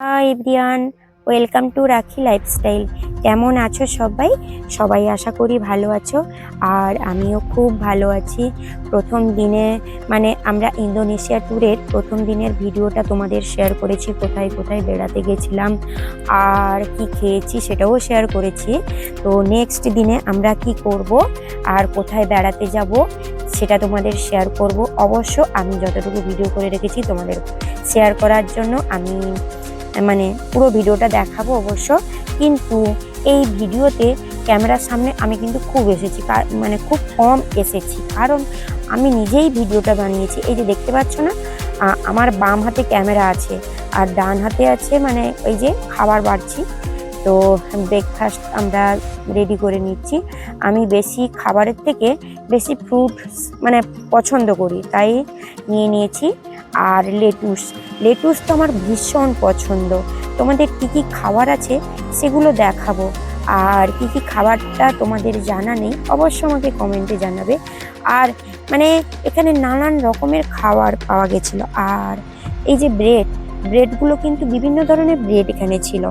Hi everyone, welcome to Rakhi lifestyle. কেমন আছো সবাই? সবাই আশা করি ভালো আছো। আর আমিও খুব ভালো আছি। প্রথম দিনে মানে আমরা ইন্দোনেশিয়া ট্যুরের প্রথম দিনের ভিডিওটা তোমাদের শেয়ার করেছি, কোথায় কোথায় বেড়াতে গেছিলাম, আর কি খেয়েছি সেটাও শেয়ার করেছি। তো নেক্সট দিনে আমরা কি করব, আর কোথায় বেড়াতে যাব, সেটা তোমাদের শেয়ার করব। অবশ্য আমি যতটুকু ভিডিও করে রেখেছি তোমাদের শেয়ার করার জন্য আমি মানে পুরো ভিডিওটা দেখাবো অবশ্য। কিন্তু এই ভিডিওতে ক্যামেরার সামনে আমি কিন্তু খুব এসেছি মানে খুব কম এসেছি। কারণ আমি নিজেই ভিডিওটা বানিয়েছি। এই যে দেখতে পাচ্ছ না আমার বাম হাতে ক্যামেরা আছে আর ডান হাতে আছে মানে ওই যে খাবার বাড়ছি। তো ব্রেকফাস্ট আমরা রেডি করে নিচ্ছি। আমি বেশি খাবারের থেকে বেশি ফ্রুট মানে পছন্দ করি, তাই নিয়ে নিয়েছি। আর লেটুস। লেটুস তো আমার ভীষণ পছন্দ। তোমাদের কী কী খাবার আছে সেগুলো দেখাবো। আর কী কী খাবারটা তোমাদের জানা নেই অবশ্য আমাকে কমেন্টে জানাবে। আর মানে এখানে নানান রকমের খাবার পাওয়া গেছিল। আর এই যে ব্রেড ব্রেডগুলো কিন্তু বিভিন্ন ধরনের ব্রেড এখানে ছিল।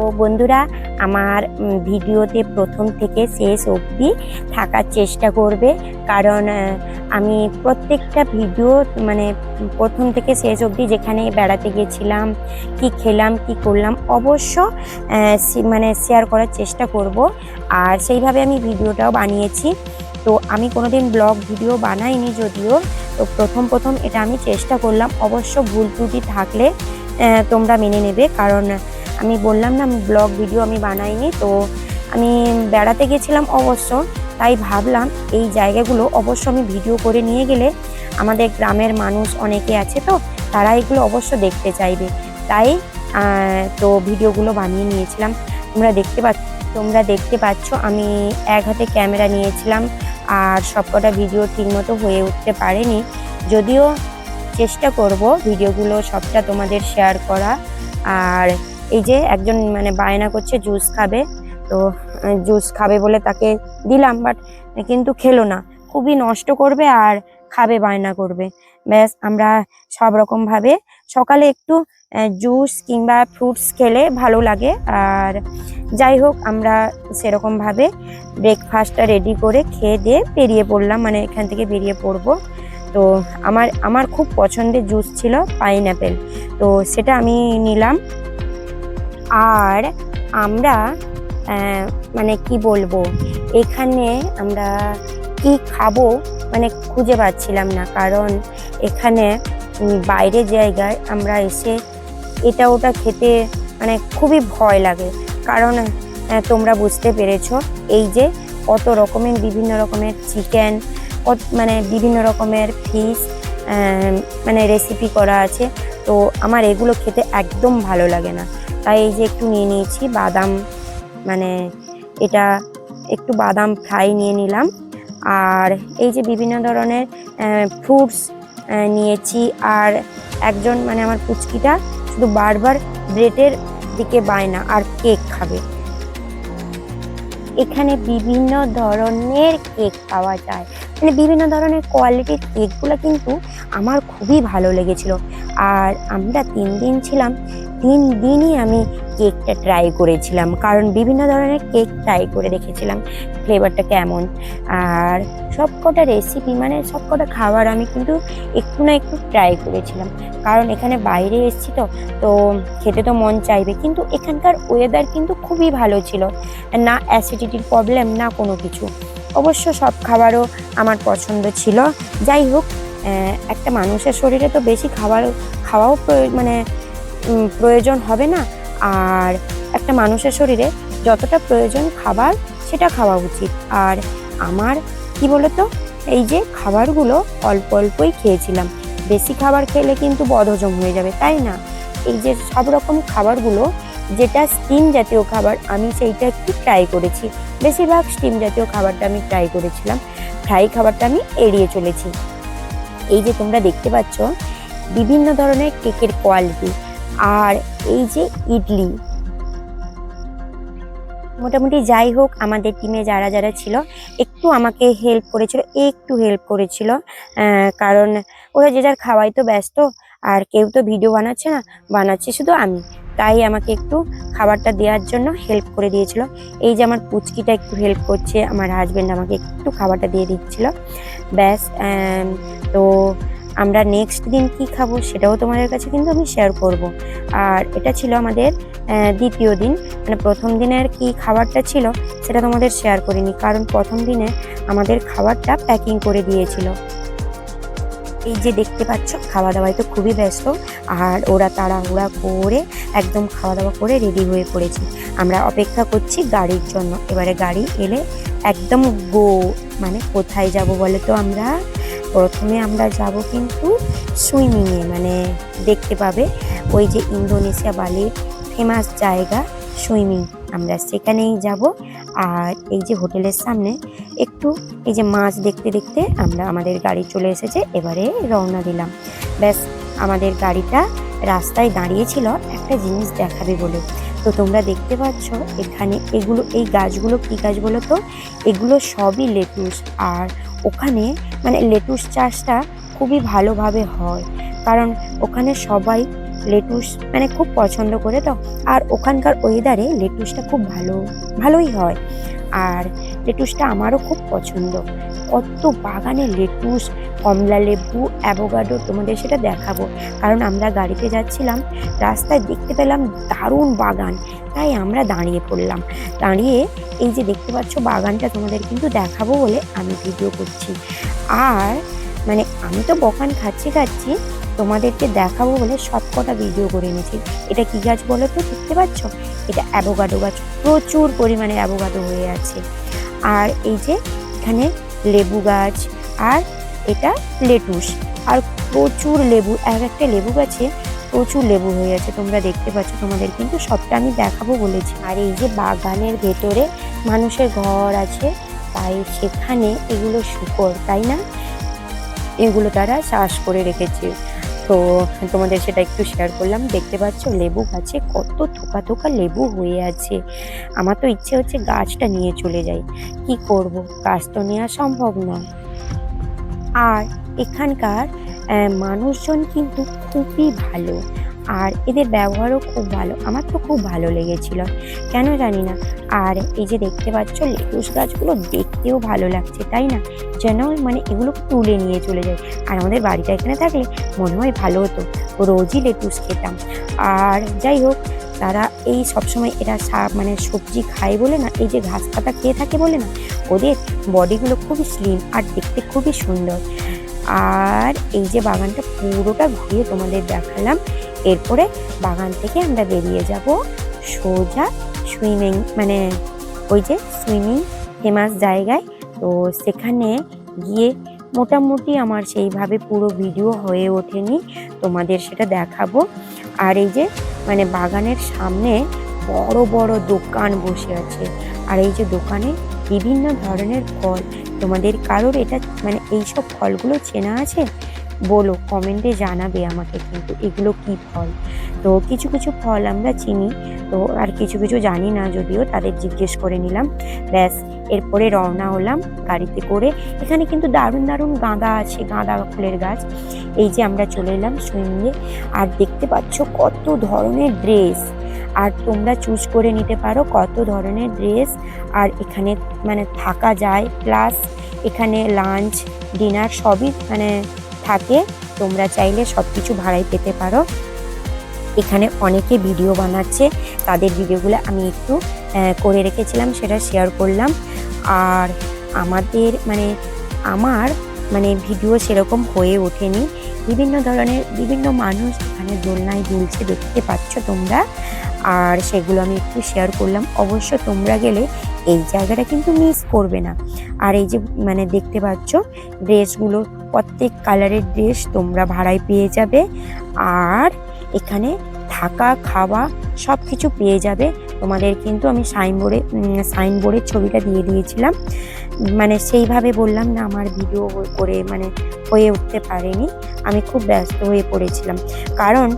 তো বন্ধুরা, আমার ভিডিওতে প্রথম থেকে শেষ অবধি থাকার চেষ্টা করবে। কারণ আমি প্রত্যেকটা ভিডিও মানে প্রথম থেকে শেষ অবধি যেখানে বেড়াতে গেছিলাম, কি খেলাম, কি করলাম, অবশ্য মানে শেয়ার করার চেষ্টা করব। আর সেইভাবে আমি ভিডিওটাও বানিয়েছি। তো আমি কোনোদিন ব্লগ ভিডিও বানাইনি যদিও। তো প্রথম প্রথম এটা আমি চেষ্টা করলাম। অবশ্য ভুল ত্রুটি থাকলে তোমরা মেনে নেবে। কারণ আমি বললাম না, ব্লগ ভিডিও আমি বানাইনি, তো আমি বেড়াতে গেছিলাম অবশ্য, তাই ভাবলাম এই জায়গাগুলো অবশ্য আমি ভিডিও করে নিয়ে গেলে আমাদের গ্রামের মানুষ অনেকে আছে তো, তারা এগুলো অবশ্য দেখতে চাইবে। তাই তো ভিডিওগুলো বানিয়ে নিয়েছিলাম। তোমরা দেখতে পাচ্ছ, তোমরা দেখতে পাচ্ছ, আমি এক হাতে ক্যামেরা নিয়েছিলাম, আর সবকটা ভিডিও ঠিকমতো হয়ে উঠতে পারেনি। যদিও চেষ্টা করব ভিডিওগুলো সবটা তোমাদের শেয়ার করা, আর এই যে একজন মানে বায়না করছে জুস খাবে। তো জুস খাবে বলে তাকে দিলাম বাট কিন্তু খেলো না। খুবই নষ্ট করবে আর খাবে, বায়না করবে। ব্যাস, আমরা সব রকমভাবে সকালে একটু জুস কিংবা ফ্রুটস খেলে ভালো লাগে। আর যাই হোক, আমরা সেরকমভাবে ব্রেকফাস্টটা রেডি করে খেয়ে দিয়ে বেরিয়ে পড়লাম। মানে এখান থেকে বেরিয়ে পড়ব। তো, আমার আমার খুব পছন্দের জুস ছিল পাইনঅ্যাপেল তো, সেটা আমি নিলাম। আর আমরা মানে কি বলব, এখানে আমরা কি খাব মানে খুঁজে পাচ্ছিলাম না। কারণ এখানে বাইরের জায়গায় আমরা এসে এটা ওটা খেতে মানে খুবই ভয় লাগে। কারণ তোমরা বুঝতে পেরেছ, এই যে কত রকমের, বিভিন্ন রকমের চিকেন মানে বিভিন্ন রকমের ফিশ মানে রেসিপি করা আছে। তো আমার এগুলো খেতে একদম ভালো লাগে না। তাই এই যে একটু নিয়ে নিয়েছি, বাদাম মানে এটা একটু বাদাম ফ্রাই নিয়ে নিলাম। আর এই যে বিভিন্ন ধরনের ফ্রুটস নিয়েছি। আর একজন মানে আমার পুচকিটা শুধু বারবার ব্রেডের দিকে বায়না আর কেক খাবে। এখানে বিভিন্ন ধরনের কেক পাওয়া যায়। মানে বিভিন্ন ধরনের কোয়ালিটির কেকগুলো কিন্তু আমার খুবই ভালো লেগেছিল। আর আমরা তিন দিন ছিলাম তিন দিনই আমি কেকটা ট্রাই করেছিলাম, কারণ বিভিন্ন ধরনের কেক ট্রাই করে দেখেছিলাম ফ্লেভারটা কেমন। আর সবকটা রেসিপি মানে সবকটা খাবার আমি কিন্তু একটু না একটু ট্রাই করেছিলাম, কারণ এখানে বাইরে এসেছি তো তো খেতে তো মন চাইবে, কিন্তু এখানকার ওয়েদার কিন্তু খুবই ভালো ছিল। না অ্যাসিডিটির প্রবলেম না কোনো কিছু। অবশ্য সব খাবারও আমার পছন্দ ছিল। যাই হোক একটা মানুষের শরীরে তো বেশি খাবার, খাওয়াও মানে প্রয়োজন হবে না। আর একটা মানুষের শরীরে যতটা প্রয়োজন খাবার, সেটা খাওয়া উচিত। আর আমার, কি বলতো, এই যে খাবারগুলো অল্প অল্পই খেয়েছিলাম। বেশি খাবার খেলে কিন্তু বদহজম হয়ে যাবে, তাই না? এই যে সব রকম খাবারগুলো, যেটা স্টিম জাতীয় খাবার, আমি সেইটা একটু ট্রাই করেছি। বেশিরভাগ স্টিম জাতীয় খাবারটা আমি ট্রাই করেছিলাম। ফ্রাই খাবারটা আমি এড়িয়ে চলেছি। এই যে তোমরা দেখতে পাচ্ছ, বিভিন্ন ধরনের কেকের কোয়ালিটি আর এই যে ইডলি। মোটামুটি যাই হোক, আমাদের টিমে যারা যারা ছিল, একটু আমাকে হেল্প করেছিল, একটু হেল্প করেছিল। কারণ ওরা যে যার খাওয়াই তো ব্যস্ত, আর কেউ তো ভিডিও বানাচ্ছে না, বানাচ্ছে শুধু আমি। তাই আমাকে একটু খাবারটা দেওয়ার জন্য হেল্প করে দিয়েছিল। এই যে আমার পুচকিটা একটু হেল্প করছে, আমার হাজবেন্ড আমাকে একটু খাবারটা দিয়ে দিচ্ছিল। ব্যাস তো আমরা নেক্সট দিন কি খাব সেটাও তোমাদের কাছে কিন্তু আমি শেয়ার করব। আর এটা ছিল আমাদের দ্বিতীয় দিন। মানে প্রথম দিনের কি খাবারটা ছিল সেটা তোমাদের শেয়ার করিনি, কারণ প্রথম দিনে আমাদের খাবারটা প্যাকিং করে দিয়েছিল। এই যে দেখতে পাচ্ছ খাওয়া দাওয়ায় তো খুবই ব্যস্ত, আর ওরা তাড়াহুড়া করে একদম খাওয়া দাওয়া করে রেডি হয়ে পড়েছে। আমরা অপেক্ষা করছি গাড়ির জন্য। এবারে গাড়ি এলে একদম গো মানে কোথায় যাব বলে তো আমরা? প্রথমে আমরা যাব কিন্তু সুইমিংয়ে মানে দেখতে পাবে ওই যে ইন্দোনেশিয়া বালির ফেমাস জায়গা সুইমিং। আমরা সেখানেই যাব আর এই যে হোটেলের সামনে একটু এই যে মাছ দেখতে দেখতে আমরা আমাদের গাড়ি চলে এসেছে, এবারে রওনা দিলাম। ব্যাস, আমাদের গাড়িটা রাস্তায় দাঁড়িয়েছিল, একটা জিনিস দেখাবে বলে। তো তোমরা দেখতে পাচ্ছ এখানে এগুলো, এই গাছগুলো কী গাছ বলো তো? এগুলো সবই লেটুস। আর ওখানে মানে লেটুস চাষটা খুবই ভালোভাবে হয়। কারণ ওখানে সবাই লেটুস মানে খুব পছন্দ করে তো। আর ওখানকার ওয়েদারে লেটুসটা খুব ভালো, ভালোই হয়। আর লেটুসটা আমারও খুব পছন্দ। কত বাগানে লেটুস, কমলা লেবু, অ্যাভোগাডো তোমাদের সেটা দেখাবো। কারণ আমরা গাড়িতে যাচ্ছিলাম, রাস্তায় দেখতে পেলাম দারুণ বাগান। তাই আমরা দাঁড়িয়ে পড়লাম। দাঁড়িয়ে এই যে দেখতে পাচ্ছ বাগানটা তোমাদের কিন্তু দেখাবো বলে আমি ভিডিও করছি। আর মানে আমি তো বকান খাচ্ছি খাচ্ছি তোমাদেরকে দেখাবো বলে সব কটা ভিডিও করে নিয়েছি এটা কি গাছ বলো তো? দেখতে পাচ্ছ? এটা অ্যাভোগাডো গাছ। প্রচুর পরিমাণে অ্যাভোগাডো হয়ে আছে। আর এই যে এখানে লেবু গাছ আর এটা লেটুস। আর প্রচুর লেবু, এক একটা লেবু গাছে প্রচুর লেবু হয়ে আছে। তোমরা দেখতে পাচ্ছ, তোমাদের কিন্তু সবটা আমি দেখাবো বলেছি। আর এই যে বাগানের ভেতরে মানুষের ঘর আছে, তাই সেখানে এগুলো শুকর, তাই না? এগুলো তারা চাষ করে রেখেছে। তো তোমাদের সেটা একটু শেয়ার করলাম। দেখতে পাচ্ছ লেবু গাছে কত থোকা থোকা লেবু হয়ে আছে। আমার তো ইচ্ছে হচ্ছে গাছটা নিয়ে চলে যাই। কি করব? গাছ তো নেওয়া সম্ভব নয় আর এখানকার মানুষজন কিন্তু খুবই ভালো। আর এদের ব্যবহারও খুব ভালো। আমার তো খুব ভালো লেগেছিল। কেন জানি না। আর এই যে দেখতে পাচ্ছ, লেটুস গাছগুলো দেখতেও ভালো লাগছে, তাই না? যেন মানে এগুলো তুলে নিয়ে চলে যায়। আর আমাদের বাড়িটা এখানে থাকলে মনে হয় ভালো হতো। রোজই লেটুস খেতাম। আর যাই হোক, তারা এই সবসময় এরা মানে সবজি খায় বলে না, এই যে ঘাস পাতা খেয়ে থাকে বলে না, ওদের বডিগুলো খুবই স্লিম আর দেখতে খুবই সুন্দর। আর এই যে বাগানটা পুরোটা ঘুরিয়ে তোমাদের দেখালাম। এরপরে বাগান থেকে আমরা বেরিয়ে যাব সোজা সুইমিং মানে ওই যে সুইমিং ফেমাস জায়গায়। তো সেখানে গিয়ে মোটামুটি আমার সেইভাবে পুরো ভিডিও হয়ে ওঠেনি, তোমাদের সেটা দেখাবো। আর এই যে মানে বাগানের সামনে বড় বড় দোকান বসে আছে। আর এই যে দোকানে বিভিন্ন ধরনের ফল, তোমাদের কারোর এটা মানে এইসব ফলগুলো চেনা আছে? বলো কমেন্টে জানাবে আমাকে কিন্তু এগুলো কি ফল। তো কিছু কিছু ফল আমরা চিনি, তো আর কিছু কিছু জানি না যদিও, তাদের জিজ্ঞেস করে নিলাম। ব্যাস, এরপরে রওনা হলাম গাড়িতে করে। এখানে কিন্তু দারুণ দারুণ গাঁদা আছে, গাঁদা ফুলের গাছ। এই যে আমরা চলে এলাম সুইমিংয়ে। আর দেখতে পাচ্ছ কত ধরনের ড্রেস। আর তোমরা চুজ করে নিতে পারো কত ধরনের ড্রেস। আর এখানে মানে থাকা যায়, প্লাস এখানে লাঞ্চ, ডিনার সবই মানে থাকে, তোমরা চাইলে সব কিছু ভাড়ায় পেতে পারো। এখানে অনেকে ভিডিও বানাচ্ছে, তাদের ভিডিওগুলো আমি একটু করে রেখেছিলাম, সেটা শেয়ার করলাম। আর আমাদের মানে আমার মানে ভিডিও সেরকম হয়ে ওঠেনি। বিভিন্ন ধরনের, বিভিন্ন মানুষ এখানে দোলনায় দুলছে, দেখতে পাচ্ছ তোমরা। আর সেগুলো আমি একটু শেয়ার করলাম। অবশ্য তোমরা গেলে এই জায়গাটা কিন্তু মিস করবে না। আর এই যে মানে দেখতে পাচ্ছ, ড্রেসগুলো প্রত্যেক কালারের ড্রেস তোমরা ভাড়ায় পেয়ে যাবে। আর এখানে থাকা, খাওয়া সব কিছু পেয়ে যাবে। তোমাদের কিন্তু আমি সাইনবোর্ডে সাইনবোর্ডের ছবিটা দিয়ে দিয়েছিলাম। মানে সেইভাবে বললাম না, আমার ভিডিও করে মানে হয়ে উঠতে পারেনি। আমি খুব ব্যস্ত হয়ে পড়েছিলাম। কারণ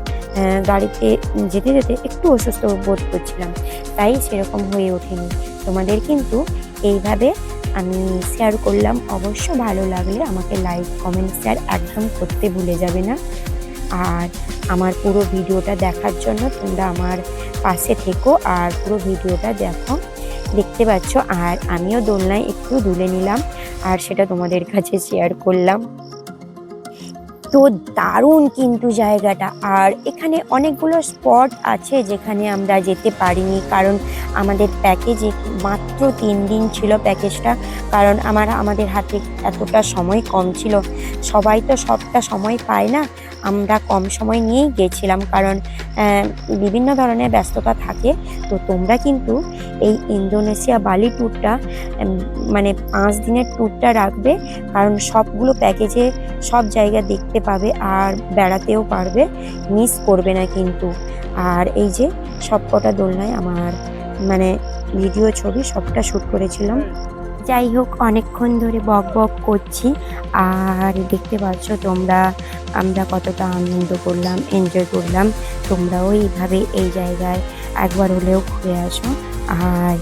গাড়িতে যেতে যেতে একটু অসুস্থ বোধ করছিলাম। তাই সেরকম হয়ে ওঠেনি। তোমাদের কিন্তু এইভাবে আমি শেয়ার করলাম। অবশ্য ভালো লাগলে আমাকে লাইক কমেন্ট শেয়ার একদম করতে ভুলে যাবে না। আর আমার পুরো ভিডিওটা দেখার জন্য তোমরা আমার পাশে থেকো আর পুরো ভিডিওটা দেখো, দেখতে পাচ্ছ। আর আমিও দোলনায় একটু দুলে নিলাম। আর সেটা তোমাদের কাছে শেয়ার করলাম। তো দারুণ কিন্তু জায়গাটা। আর এখানে অনেকগুলো স্পট আছে যেখানে আমরা যেতে পারিনি কারণ আমাদের প্যাকেজে মাত্র তিন দিন ছিল প্যাকেজটা কারণ আমার, আমাদের হাতে এতটা সময় কম ছিল। সবাই তো সবটা সময় পায় না। আমরা কম সময় নিয়েই গেছিলাম কারণ বিভিন্ন ধরনের ব্যস্ততা থাকে। তো তোমরা কিন্তু এই ইন্দোনেশিয়া বালি ট্যুরটা মানে পাঁচ দিনের ট্যুরটা রাখবে কারণ সবগুলো প্যাকেজে সব জায়গা দেখতে পাবে আর বেড়াতেও পারবে। মিস করবে না কিন্তু। আর এই যে সবকটা দোলনায় আমার মানে ভিডিও ছবি সবটা শ্যুট করেছিলাম। যাই হোক অনেকক্ষণ ধরে বক বক করছি। আর দেখতে পাচ্ছ তোমরা, আমরা কতটা আনন্দ করলাম এনজয় করলাম। তোমরাও এইভাবে এই জায়গায় একবার হলেও ঘুরে আসো। আর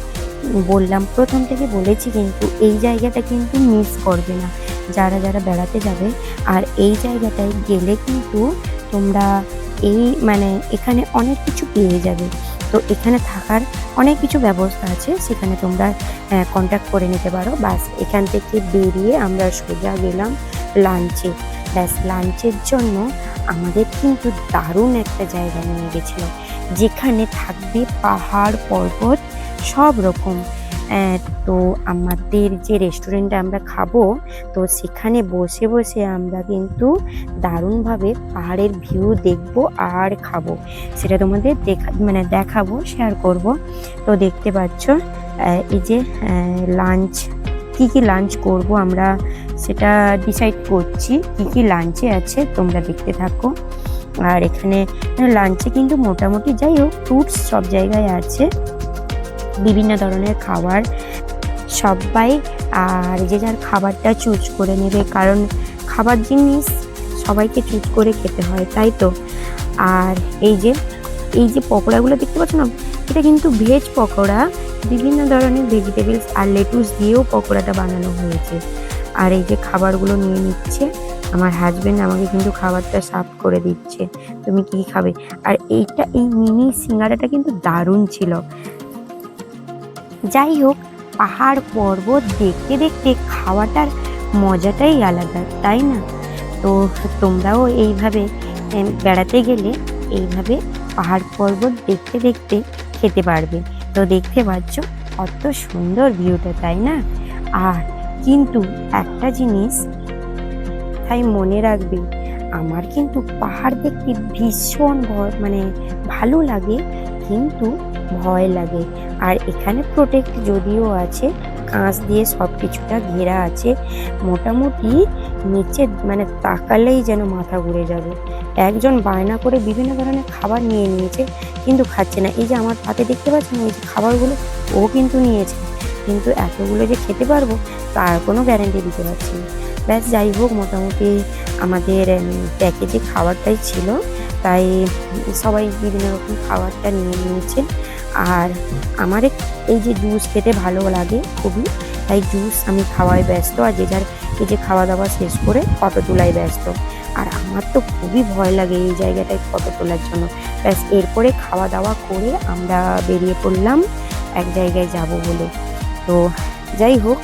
বললাম, প্রথম থেকে বলেছি কিন্তু এই জায়গাটা কিন্তু মিস করবে না। যারা যারা বেড়াতে যাবে, আর এই জায়গাটায় গেলে কিন্তু তোমরা এই মানে এখানে অনেক কিছু পেয়ে যাবে। তো এখানে থাকার অনেক কিছু ব্যবস্থা আছে। সেখানে তোমরা কন্ট্যাক্ট করে নিতে পারো। বাস এখান থেকে বেরিয়ে আমরা সোজা গেলাম লাঞ্চে ব্যাস লাঞ্চের জন্য আমাদের কিন্তু দারুণ একটা জায়গা নিয়ে গেছিল। যেখানে থাকবে পাহাড় পর্বত সব রকম। তো আমাদের যে রেস্টুরেন্টে আমরা খাব, তো সেখানে বসে বসে আমরা কিন্তু দারুণভাবে পাহাড়ের ভিউ দেখব আর খাব। সেটা তোমাদের দেখা মানে দেখাবো শেয়ার করব। তো দেখতে পাচ্ছ এই যে লাঞ্চ কি কি লাঞ্চ করব আমরা সেটা ডিসাইড করছি, কি কি লাঞ্চে আছে তোমরা দেখতে থাকো। আর এখানে লাঞ্চে কিন্তু মোটামুটি যাই হোক ফ্রুটস সব জায়গায় আছে। বিভিন্ন ধরনের খাবার সবাই, আর যে যার খাবারটা চুজ করে নেবে, কারণ খাবার জিনিস সবাইকে চুজ করে খেতে হয়, তাই তো? আর এই যে এই যে পকোড়াগুলো দেখতে পাচ্ছ না? এটা কিন্তু ভেজ পকোড়া, বিভিন্ন ধরনের ভেজিটেবলস আর লেটুস দিয়েও পকোড়াটা বানানো হয়েছে। আর এই যে খাবারগুলো নিয়ে নিচ্ছে, আমার হাজব্যান্ড আমাকে কিন্তু খাবারটা সাফ করে দিচ্ছে। তুমি কি খাবে? আর এইটা, এই মিনি সিঙ্গারাটা কিন্তু দারুণ ছিল। যাই হোক, পাহাড় পর্বত দেখতে দেখতে খাওয়াটার মজাটাই আলাদা, তাই না? তো তোমরাও এইভাবে বেড়াতে গেলে এইভাবে পাহাড় পর্বত দেখতে দেখতে খেতে পারবে। তো দেখতে পাচ্ছ, কত সুন্দর ভিউটা, তাই না? আর কিন্তু একটা জিনিস তাই মনে রাখবে, আমার কিন্তু পাহাড় দেখতে ভীষণ মানে ভালো লাগে, কিন্তু ভয় লাগে। আর এখানে প্রোটেক্ট যদিও আছে, কাঁচ দিয়ে সব কিছুটা ঘেরা আছে, মোটামুটি নিচে মানে তাকালেই যেন মাথা ঘুরে যাবে। একজন বায়না করে বিভিন্ন ধরনের খাবার নিয়ে নিয়েছে, কিন্তু খাচ্ছে না। এই যে আমার হাতে দেখতে পাচ্ছেন এই যে খাবারগুলো ও কিন্তু নিয়েছে। কিন্তু এতগুলো যে খেতে পারব, তার কোনো গ্যারেন্টি দিতে পারছি না। ব্যাস, যাই হোক, মোটামুটি আমাদের প্যাকেজে খাবারটাই ছিল। তাই সবাই বিভিন্ন রকম খাবারটা নিয়ে নিয়েছে আর আমার এই যে জুস খেতে ভালো লাগে খুবই, তাই জুস আমি খাওয়ায় ব্যস্ত আর যে যার এই যে খাওয়া দাওয়া শেষ করে ফটো তোলায় ব্যস্ত। আর আমার তো খুবই ভয় লাগে এই জায়গাটায় ফটো তোলার জন্য। ব্যাস, এরপরে খাওয়া দাওয়া করে আমরা বেরিয়ে পড়লাম এক জায়গায় যাব বলে। তো যাই হোক,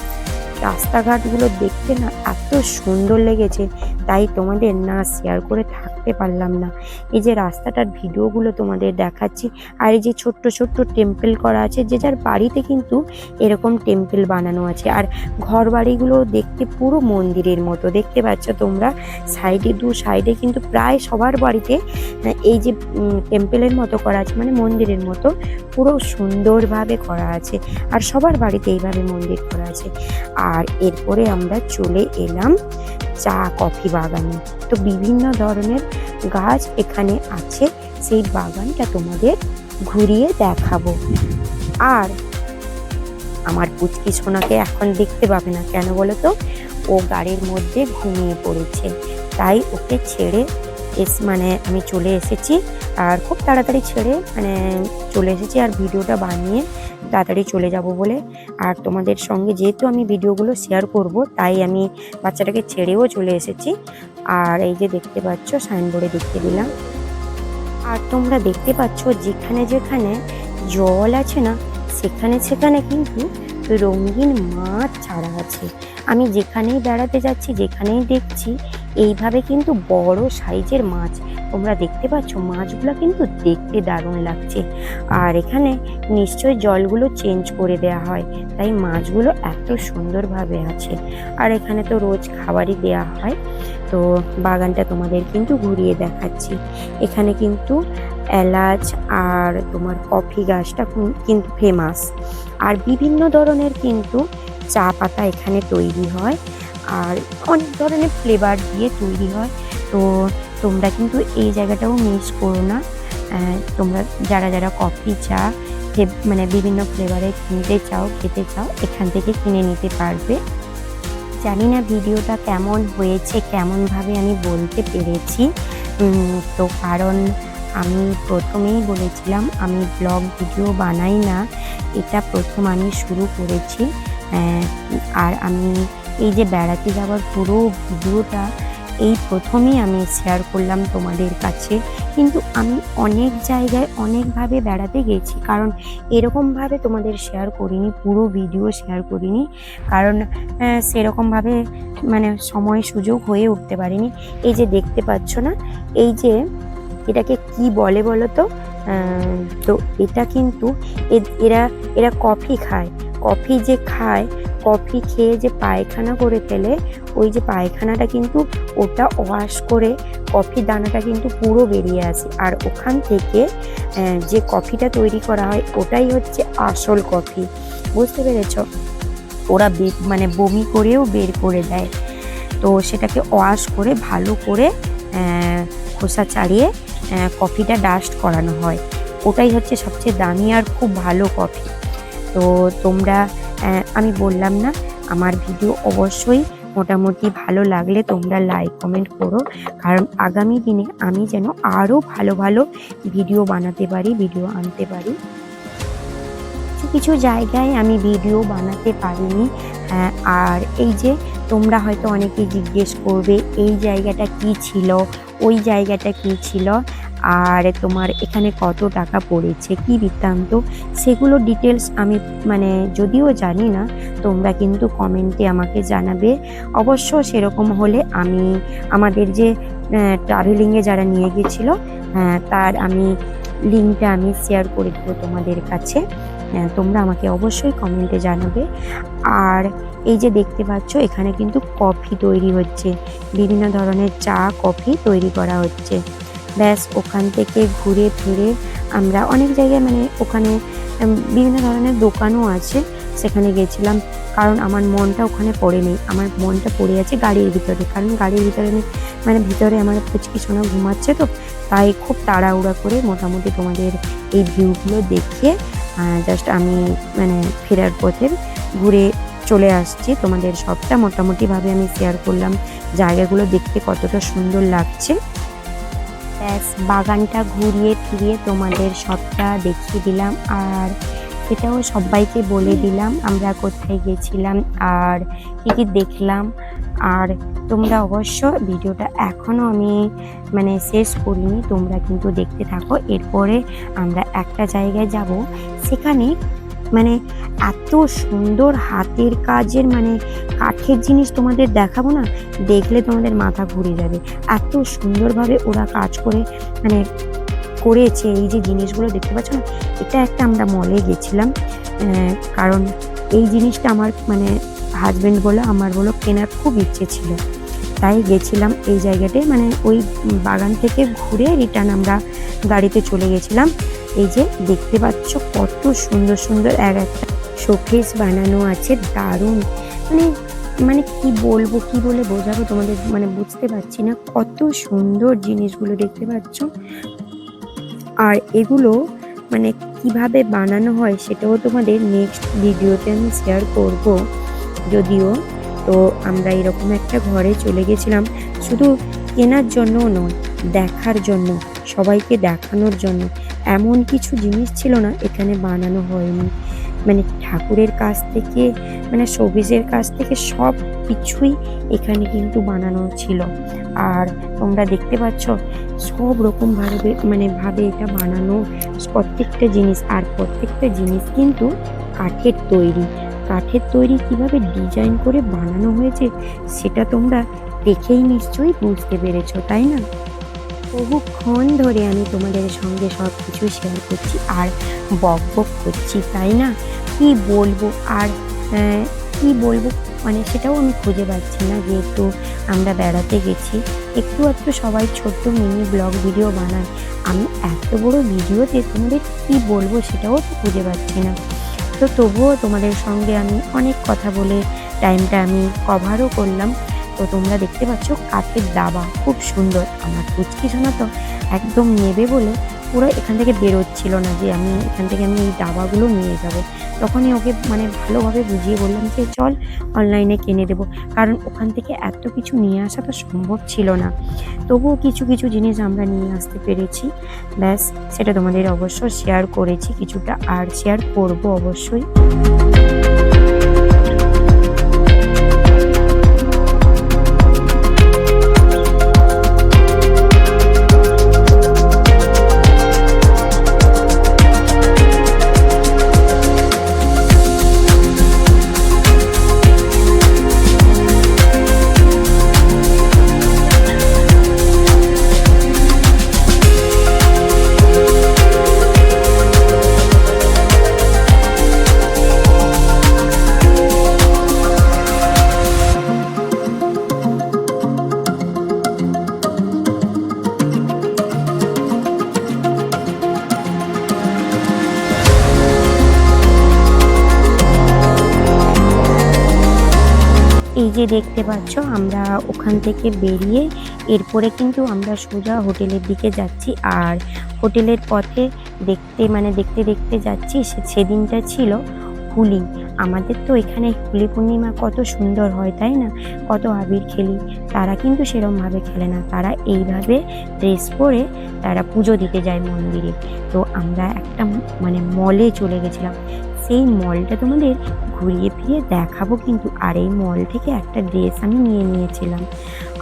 রাস্তাঘাটগুলো দেখতে না এত সুন্দর লেগেছে, তাই তোমাদের না শেয়ার করে থাকতে পারলাম না। এই যে রাস্তাটার ভিডিওগুলো তোমাদের দেখাচ্ছি, আর এই যে ছোট্ট ছোট্ট টেম্পেল করা আছে, যে যার বাড়িতে কিন্তু এরকম টেম্পেল বানানো আছে। আর ঘর বাড়িগুলো দেখতে পুরো মন্দিরের মতো। দেখতে পাচ্ছ তোমরা, সাইডে দু সাইডে কিন্তু প্রায় সবার বাড়িতে এই যে টেম্পেলের মতো করা আছে মানে মন্দিরের মতো পুরো সুন্দরভাবে করা আছে। আর সবার বাড়িতে এইভাবে মন্দির করা আছে। আর এরপরে আমরা চলে এলাম চা, কফি বাগানে। তো বিভিন্ন ধরনের গাছ এখানে আছে, সেই বাগানটা তোমাদের ঘুরিয়ে দেখাবো। আর আমার পুচকি সোনাকে এখন দেখতে পাবে না, কেন বলো তো ও গাড়ির মধ্যে ঘুমিয়ে পড়েছে। তাই ওকে ছেড়ে এস মানে আমি চলে এসেছি। আর খুব তাড়াতাড়ি ছেড়ে মানে চলে এসেছি আর ভিডিওটা বানিয়ে তাড়াতাড়ি চলে যাব বলে। আর তোমাদের সঙ্গে যেহেতু আমি ভিডিওগুলো শেয়ার করব, তাই আমি বাচ্চাটাকে ছেড়েও চলে এসেছি। আর এই যে দেখতে পাচ্ছ সাইনবোর্ডে দেখতে দিলাম। আর তোমরা দেখতে পাচ্ছ, যেখানে যেখানে জল আছে না, সেখানে সেখানে কিন্তু রঙিন মাছ ছাড়া আছে। আমি যেখানেই বেড়াতে যাচ্ছি, যেখানেই দেখছি এইভাবে কিন্তু বড় সাইজের মাছ তোমরা দেখতে পাচ্ছ। মাছগুলো কিন্তু দেখতে দারুণ লাগছে। আর এখানে নিশ্চয়ই জলগুলো চেঞ্জ করে দেওয়া হয়। তাই মাছগুলো এত সুন্দরভাবে আছে। আর এখানে তো রোজ খাবারই দেওয়া হয়। তো বাগানটা তোমাদের কিন্তু ঘুরিয়ে দেখাচ্ছি। এখানে কিন্তু এলাচ আর তোমার কফি গাছটা কিন্তু ফেমাস আর বিভিন্ন ধরনের কিন্তু চা পাতা এখানে তৈরি হয়। আর অনেক ধরনের ফ্লেভার দিয়ে তৈরি হয়। তো তোমরা কিন্তু এই জায়গাটাও মিস করো না। তোমরা যারা যারা কফি চা মানে বিভিন্ন ফ্লেভারে কিনতে চাও, খেতে চাও, এখান থেকে কিনে নিতে পারবে। জানি না ভিডিওটা কেমন হয়েছে, কেমনভাবে আমি বলতে পেরেছি। তো কারণ আমি প্রথমেই বলেছিলাম, আমি ব্লগ ভিডিও বানাই না। এটা প্রথম আমি শুরু করেছি। আর আমি এই যে বেড়াতে যাওয়ার পুরো ভিডিওটা এই প্রথমেই আমি শেয়ার করলাম তোমাদের কাছে। কিন্তু আমি অনেক জায়গায় অনেকভাবে বেড়াতে গেছি, কারণ এরকমভাবে তোমাদের শেয়ার করিনি, পুরো ভিডিও শেয়ার করিনি। কারণ সেরকমভাবে মানে সময় সুযোগ হয়ে উঠতে পারিনি। এই যে দেখতে পাচ্ছ না, এই যে এটাকে কি বলে বলো তো তো এটা কিন্তু এরা এরা কফি খায়। কফি যে খায়, কফি খেয়ে যে পায়খানা করে ফেলে, ওই যে পায়খানাটা কিন্তু ওটা ওয়াশ করে কফি দানাটা কিন্তু পুরো বেরিয়ে আসে। আর ওখান থেকে যে কফিটা তৈরি করা হয়, ওটাই হচ্ছে আসল কফি। বুঝতে পেরেছ? ওরা মানে বমি করেও বের করে দেয়। তো সেটাকে ওয়াশ করে ভালো করে খোসা ছাড়িয়ে কফিটা ডাস্ট করানো হয়। ওটাই হচ্ছে সবচেয়ে দামি আর খুব ভালো কফি। তো তোমরা আমি বললাম না, আমার ভিডিও অবশ্যই মোটামুটি ভালো লাগলে তোমরা লাইক কমেন্ট করো। কারণ আগামী দিনে আমি যেন আরও ভালো ভালো ভিডিও বানাতে পারি, ভিডিও আনতে পারি। কিছু কিছু জায়গায় আমি ভিডিও বানাতে পারিনি আর এই যে তোমরা হয়তো অনেকে জিজ্ঞেস করবে, এই জায়গাটা কি ছিল? ওই জায়গাটা কি ছিল? আর তোমার এখানে কত টাকা পড়েছে, কি বৃত্তান্ত, সেগুলো ডিটেলস আমি মানে যদিও জানি না, তোমরা কিন্তু কমেন্টে আমাকে জানাবে। অবশ্য সেরকম হলে আমি আমাদের যে ট্রাভেলিংয়ে যারা নিয়ে গেছিল তার আমি লিঙ্কটা আমি শেয়ার করে দেবো তোমাদের কাছে। তোমরা আমাকে অবশ্যই কমেন্টে জানাবে। আর এই যে দেখতে পাচ্ছ, এখানে কিন্তু কফি তৈরি হচ্ছে। বিভিন্ন ধরনের চা কফি তৈরি করা হচ্ছে। ব্যাস, ওখান থেকে ঘুরে ফিরে আমরা অনেক জায়গায় মানে ওখানে বিভিন্ন ধরনের দোকানও আছে। সেখানে গেছিলাম কারণ আমার মনটা ওখানে পড়ে নেই আমার মনটা পড়ে আছে গাড়ির ভিতরে। কারণ গাড়ির ভিতরে মানে ভিতরে আমার পুচকি সোনা ঘুমাচ্ছে তো, তাই খুব তাড়াহুড়া করে মোটামুটি তোমাদের এই ভিউগুলো দেখিয়ে জাস্ট আমি মানে ফেরার পথে ঘুরে চলে আসছি। তোমাদের সবটা মোটামুটিভাবে আমি শেয়ার করলাম। জায়গাগুলো দেখতে কতটা সুন্দর লাগছে। ব্যাস, বাগানটা ঘুরিয়ে ফিরিয়ে তোমাদের সবটা দেখিয়ে দিলাম। আর এটাও সবাইকে বলে দিলাম, আমরা কোথায় গেছিলাম আর কী কী দেখলাম। আর তোমরা অবশ্য ভিডিওটা এখনও আমি মানে শেষ করিনি, তোমরা কিন্তু দেখতে থাকো। এরপরে আমরা একটা জায়গায় যাব, সেখানে মানে এত সুন্দর হাতের কাজের মানে কাঠের জিনিস তোমাদের দেখাবো না? দেখলে তোমাদের মাথা ঘুরে যাবে। এত সুন্দরভাবে ওরা কাজ করে মানে করেছে। এই যে জিনিসগুলো দেখতে পাচ্ছ না? এটা একটা আমরা মলে গেছিলাম কারণ এই জিনিসটা আমার মানে হাজবেন্ড বলো, আমার বলো কেনার খুব ইচ্ছে ছিল। তাই গেছিলাম এই জায়গাটায় মানে ওই বাগান থেকে ঘুরে রিটার্ন আমরা গাড়িতে চলে গেছিলাম। এই যে দেখতে পাচ্ছ কত সুন্দর সুন্দর এক একটা শোকেস বানানো আছে, দারুণ। মানে মানে কি বলব, কি বলে বোঝাবো তোমাদের মানে বুঝতে পারছি না। কত সুন্দর জিনিসগুলো দেখতে পাচ্ছ। আর এগুলো মানে কীভাবে বানানো হয় সেটাও তোমাদের নেক্সট ভিডিওতে আমি শেয়ার করব। যদিও তো আমরা এরকম একটা ঘরে চলে গেছিলাম, শুধু কেনার জন্য নয়, দেখার জন্য, সবাইকে দেখানোর জন্য। এমন কিছু জিনিস ছিল না, এখানে বানানো হয়নি। মানে ঠাকুরের কাছ থেকে মানে শোবিজের কাছ থেকে সব কিছুই এখানে কিন্তু বানানো ছিল। আর তোমরা দেখতে পাচ্ছ, সব রকম ভাবে মানে ভাবে এটা বানানো প্রত্যেকটা জিনিস। আর প্রত্যেকটা জিনিস কিন্তু কাঠের তৈরি। কাঠের তৈরি কীভাবে ডিজাইন করে বানানো হয়েছে, সেটা তোমরা দেখেই নিশ্চয়ই বুঝতে পেরেছ, তাই না? বহুক্ষণ ধরে আমি তোমাদের সঙ্গে সব কিছু শেয়ার করছি আর বক বক করছি, তাই না? কি বলব? আর কি বলব? মানে সেটাও আমি খুঁজে পাচ্ছি না যেহেতু আমরা বেড়াতে গেছি। একটু একটু সবাই ছোট্ট মিনি ব্লগ ভিডিও বানায়। আমি এত বড় ভিডিওতে তোমাদের কি বলব সেটাও তো খুঁজে পাচ্ছি না। তো তবুও তোমাদের সঙ্গে আমি অনেক কথা বলে টাইমটা আমি কভারও করলাম। তো তোমরা দেখতে পাচ্ছ কাঠের দাবা, খুব সুন্দর। আমার কুচকি সোনা তো একদম নেবে বলে পুরো এখান থেকে বেরোচ্ছিল না যে আমি এখান থেকে আমি এই দাবাগুলো নিয়ে যাব। তখনই ওকে মানে ভালোভাবে বুঝিয়ে বললাম যে, চল অনলাইনে কিনে দেবো। কারণ ওখান থেকে এত কিছু নিয়ে আসা তো সম্ভব ছিল না। তবুও কিছু কিছু জিনিস আমরা নিয়ে আসতে পেরেছি। ব্যাস, সেটা তোমাদের অবশ্য শেয়ার করেছি। কিছুটা আর শেয়ার করব অবশ্যই। যে দেখতে পাচ্ছ, আমরা ওখান থেকে বেরিয়ে এরপরে কিন্তু আমরা সোজা হোটেলের দিকে যাচ্ছি। আর হোটেলের পথে দেখতে মানে দেখতে দেখতে যাচ্ছি সেদিনটা ছিল হোলি। আমাদের তো এখানে হোলি পূর্ণিমা কত সুন্দর হয়, তাই না? কত আবির খেলি। তারা কিন্তু সেরমভাবে খেলে না। তারা এইভাবে ড্রেস পরে তারা পুজো দিতে যায় মন্দিরে। তো আমরা একটা মানে মলে চলে গেছিলাম। সেই মলটা তোমাদের ঘুরিয়ে ফিরিয়ে দেখাবো কিন্তু আর এই মল থেকে একটা ড্রেস আমি নিয়ে নিয়েছিলাম।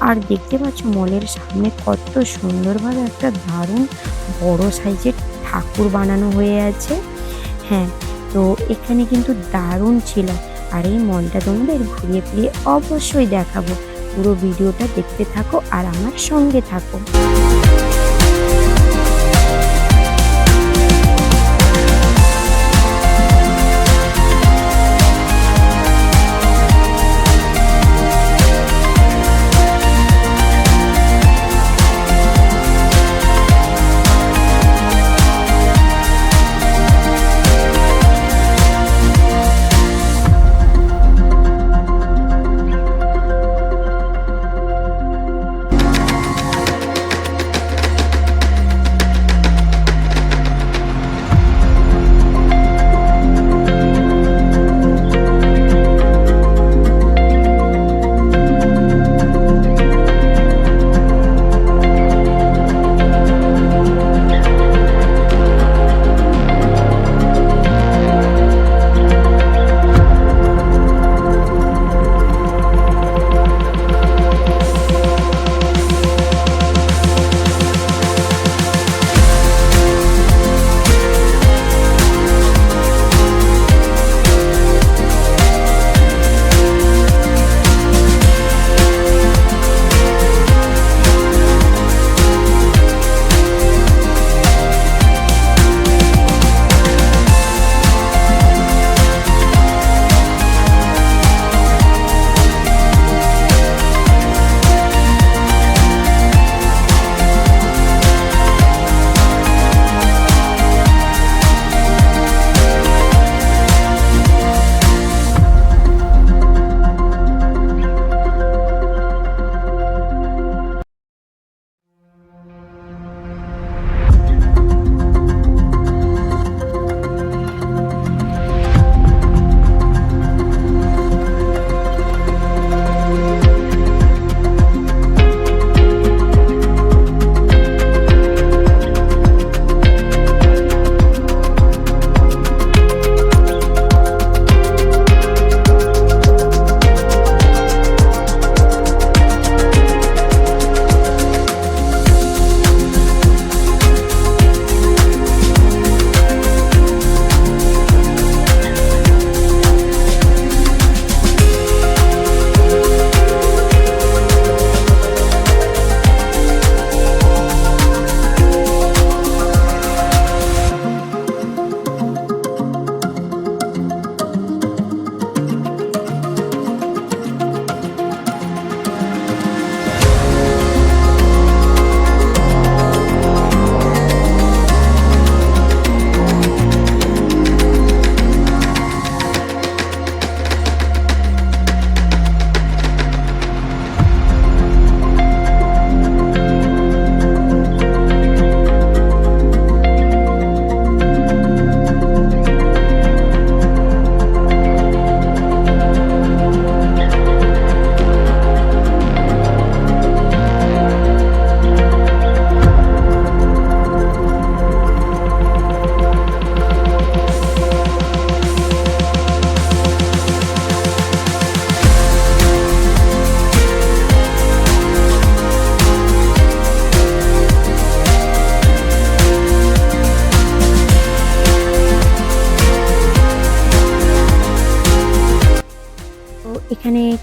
আর দেখতে পাচ্ছ মলের সামনে কত সুন্দরভাবে একটা দারুণ বড় সাইজের ঠাকুর বানানো হয়ে আছে। হ্যাঁ তো এখানে কিন্তু দারুণ ছিল। আর এই মলটা তোমাদের ঘুরিয়ে ফিরিয়ে অবশ্যই দেখাবো। পুরো ভিডিওটা দেখতে থাকো আর আমার সঙ্গে থাকো।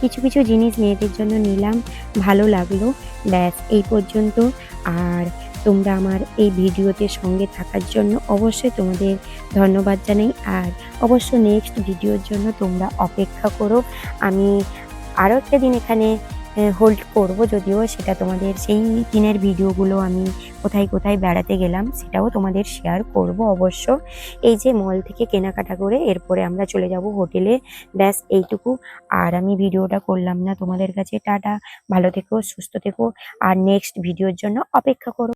কিছু কিছু জিনিস মেয়েদের জন্য নিলাম, ভালো লাগল। ব্যাস, এই পর্যন্ত। আর তোমরা আমার এই ভিডিওতে সঙ্গে থাকার জন্য অবশ্যই তোমাদের ধন্যবাদ জানাই। আর অবশ্য নেক্সট ভিডিওর জন্য তোমরা অপেক্ষা করো। আমি আরও একটা দিন এখানে হোল্ড করব। যদিও সেটা তোমাদের সেই দিনের ভিডিওগুলো আমি কোথায় কোথায় বেড়াতে গেলাম সেটাও তোমাদের শেয়ার করব অবশ্য। এই যে মল থেকে কেনাকাটা করে এরপরে আমরা চলে যাব হোটেলে ব্যাস, এইটুকু। আর আমি ভিডিওটা করলাম না। তোমাদের কাছে টাটা। ভালো থেকো, সুস্থ থেকো। আর নেক্সট ভিডিওর জন্য অপেক্ষা করো।